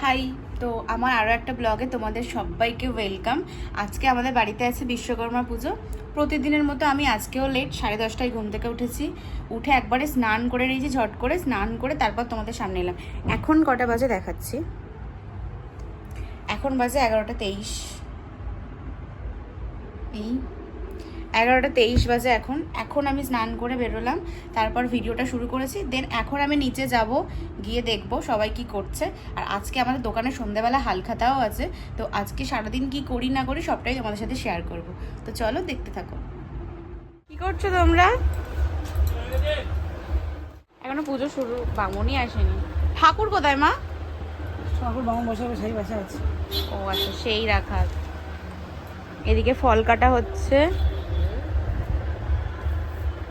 High তো আমার আরও একটা ব্লগে তোমাদের সবাইকে ওয়েলকাম আজকে আমাদের বাড়িতে আছে বিশ্বকর্মা পুজো। প্রতিদিনের মতো আমি আজকেও লেট সাড়ে দশটায় ঘুম থেকে উঠেছি। উঠে একবারে স্নান করে নিয়েছি ঝট করে স্নান করে তারপর তোমাদের সামনে এলাম। এখন কটা বাজে দেখাচ্ছি। এখন বাজে এগারোটা তেইশ। এই এগারোটা তেইশ বাজে এখন। এখন আমি স্নান করে বেরোলাম তারপর ভিডিওটা শুরু করেছি। দেন এখন আমি নিচে যাব গিয়ে দেখব সবাই কি করছে। আর আজকে আমাদের দোকানে সন্ধ্যাবেলা হালখাতাও আছে তো আজকে সারাদিন কি করি না করি সবটাই তোমাদের সাথে শেয়ার করব। তো চলো দেখতে থাকো। কি করছ তোমরা? এখনও পুজো শুরু বামনই আসেনি। ঠাকুর কোথায় মা? ঠাকুর বামন বসাবে সেই বাসা আছে। ও আচ্ছা সেই রাখা এদিকে ফল কাটা হচ্ছে।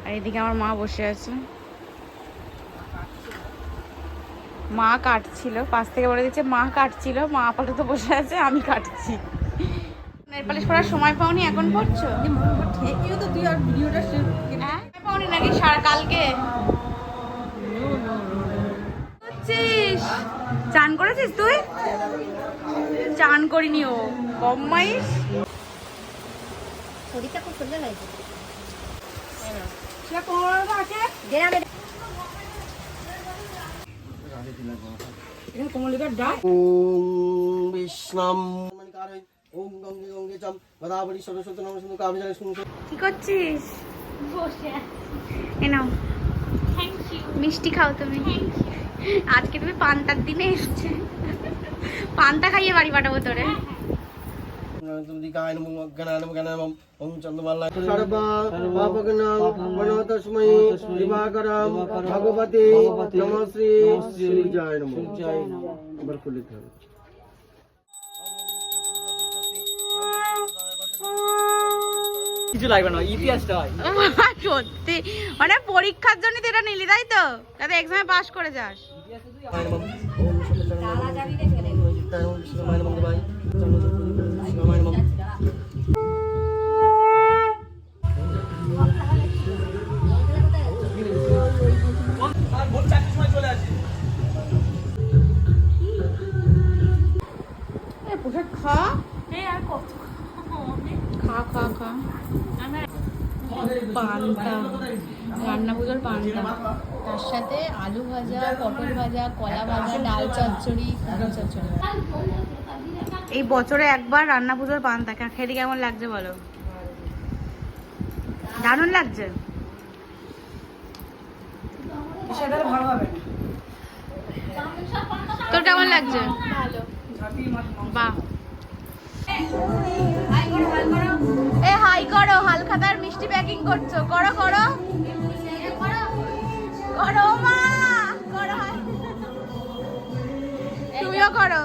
আর এদিকে আমার মা বসে আছে। মা কাটছিল পাশ থেকে বলে দিচ্ছে মা কাটছিল মা আপাতত বসে আছে আমি কাটছি। নেল পালিশ করার সময় পাওনি এখন পড়ছো তো তুই আর ভিডিওটা হ্যাঁ? পাওনি নাকি সারা কালকে? করছিস? চান করেছিস তুই? চান করিনি ও। কম মাইস শরীরটা খুব সুন্দর হয়েছে কি করছিস মিষ্টি খাও তুমি। আজকে তুমি পান্তার দিনে এসছে। পান্তা খাইয়ে বাড়ি পাঠাবো তোরে। ওম শ্রী কিছু লাগবে না ইতিহাসটা হয়। সত্যি। মানে পরীক্ষার জন্য তো এটা নিলি তাই তো? যাতে এক্সামে পাস করে যাস। ওম শিবায় খা? খা খা খা। পান্তা। রান্না পুজোর পান্তা। তার সাথে আলু ভাজা পটল ভাজা কলা ভাজা ডাল চচ্চড়ি চচ্চড়ি। এই বছরে একবার রান্না পুজোর পান্তা। খেতে কেমন লাগছে বলো? দারুণ লাগছে। তোর কেমন লাগছে? বাহ। হালখাতার মিষ্টি প্যাকিং করছ? করো করো। করো। তুমিও করো।